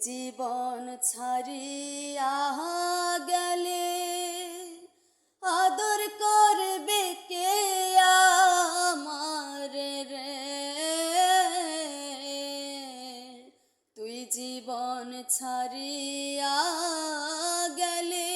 জীবন ছাড়িয়া গেলে আদর করবে কে আমার রে? তুই জীবন ছাড়িয়া গেলে